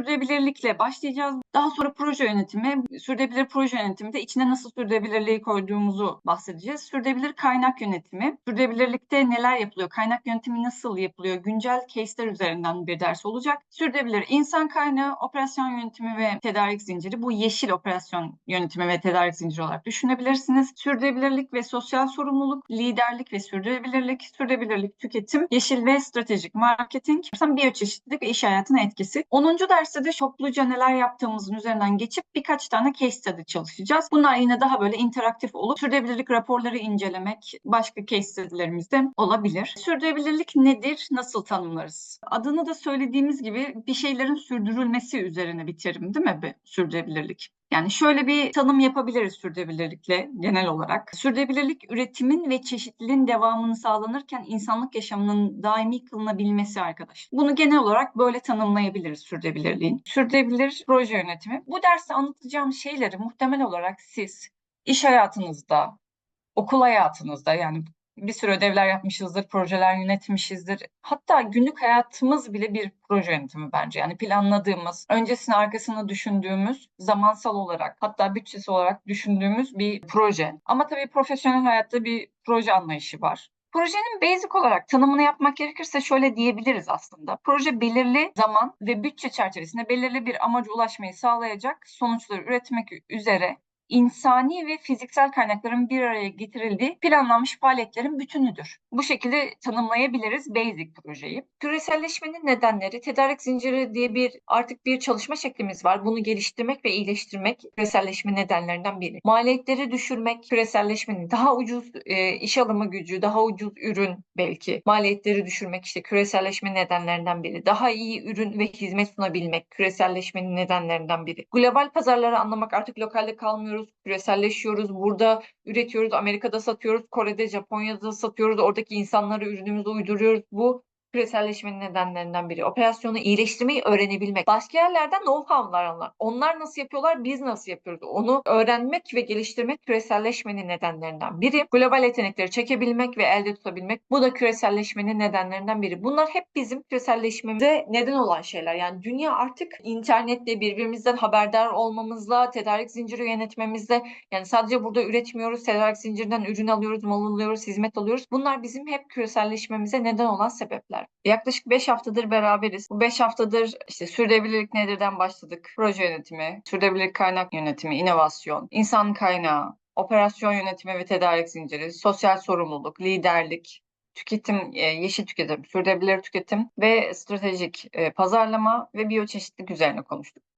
sürdürülebilirlikle başlayacağız. Daha sonra proje yönetimi, sürdürülebilir proje yönetiminde içine nasıl sürdürülebilirliği koyduğumuzu bahsedeceğiz. Sürdürülebilir kaynak yönetimi, sürdürülebilirlikte neler yapılıyor, kaynak yönetimi nasıl yapılıyor, güncel case'ler üzerinden bir ders olacak. Sürdürülebilir insan kaynağı, operasyon yönetimi ve tedarik zinciri. Bu yeşil operasyon yönetimi ve tedarik zinciri olarak düşünebilirsiniz. Sürdürülebilirlik ve sosyal sorumluluk, liderlik ve sürdürülebilirlik, sürdürülebilirlik, tüketim, yeşil ve stratejik marketing, biyoçeşitlilik ve iş hayatına etkisi. 10. derste de çokluca neler yaptığımızın üzerinden geçip birkaç tane case study çalışacağız. Bunlar yine daha böyle interaktif olup sürdürülebilirlik raporları incelemek başka case study'lerimiz de olabilir. Sürdürülebilirlik nedir? Nasıl tanımlarız? Adını da söylediğimiz gibi bir şeylerin sürdürülmesi üzerine bir terim değil mi bu sürdürülebilirlik? Yani şöyle bir tanım yapabiliriz sürdürülebilirlikle genel olarak. Sürdürülebilirlik üretimin ve çeşitliliğin devamını sağlanırken insanlık yaşamının daimi kılınabilmesi arkadaşlar. Bunu genel olarak böyle tanımlayabiliriz sürdürülebilirliğin. Sürdürülebilir proje yönetimi. Bu derste anlatacağım şeyleri muhtemel olarak siz iş hayatınızda, okul hayatınızda yani bir sürü ödevler yapmışızdır, projeler yönetmişizdir. Hatta günlük hayatımız bile bir proje yönetimi bence. Yani planladığımız, öncesini arkasını düşündüğümüz, zamansal olarak hatta bütçesi olarak düşündüğümüz bir proje. Ama tabii profesyonel hayatta bir proje anlayışı var. Projenin basic olarak tanımını yapmak gerekirse şöyle diyebiliriz aslında. Proje belirli zaman ve bütçe çerçevesinde belirli bir amaca ulaşmayı sağlayacak sonuçları üretmek üzere insani ve fiziksel kaynakların bir araya getirildiği planlanmış faaliyetlerin bütünüdür. Bu şekilde tanımlayabiliriz basic projeyi. Küreselleşmenin nedenleri, tedarik zinciri diye bir artık bir çalışma şeklimiz var. Bunu geliştirmek ve iyileştirmek küreselleşme nedenlerinden biri. Maliyetleri düşürmek, küreselleşmenin daha ucuz e, iş alımı gücü, daha ucuz ürün belki. Maliyetleri düşürmek işte küreselleşme nedenlerinden biri. Daha iyi ürün ve hizmet sunabilmek küreselleşmenin nedenlerinden biri. Global pazarları anlamak artık lokalde kalmıyoruz üretiyoruz, küreselleşiyoruz, burada üretiyoruz, Amerika'da satıyoruz, Kore'de, Japonya'da satıyoruz, oradaki insanlara ürünümüzü uyduruyoruz. Bu küreselleşmenin nedenlerinden biri. Operasyonu iyileştirmeyi öğrenebilmek. Başka yerlerden know-how'lar almak. Onlar nasıl yapıyorlar, biz nasıl yapıyoruz? Onu öğrenmek ve geliştirmek küreselleşmenin nedenlerinden biri. Global yetenekleri çekebilmek ve elde tutabilmek. Bu da küreselleşmenin nedenlerinden biri. Bunlar hep bizim küreselleşmemize neden olan şeyler. Yani dünya artık internetle birbirimizden haberdar olmamızla, tedarik zinciri yönetmemizle yani sadece burada üretmiyoruz, tedarik zincirinden ürün alıyoruz, mal alıyoruz, hizmet alıyoruz. Bunlar bizim hep küreselleşmemize neden olan sebepler beraber. Yaklaşık 5 haftadır beraberiz. Bu 5 haftadır işte sürdürülebilirlik nedirden başladık. Proje yönetimi, sürdürülebilirlik kaynak yönetimi, inovasyon, insan kaynağı, operasyon yönetimi ve tedarik zinciri, sosyal sorumluluk, liderlik, tüketim, e, yeşil tüketim, sürdürülebilir tüketim ve stratejik e, pazarlama ve biyoçeşitlilik üzerine konuştuk.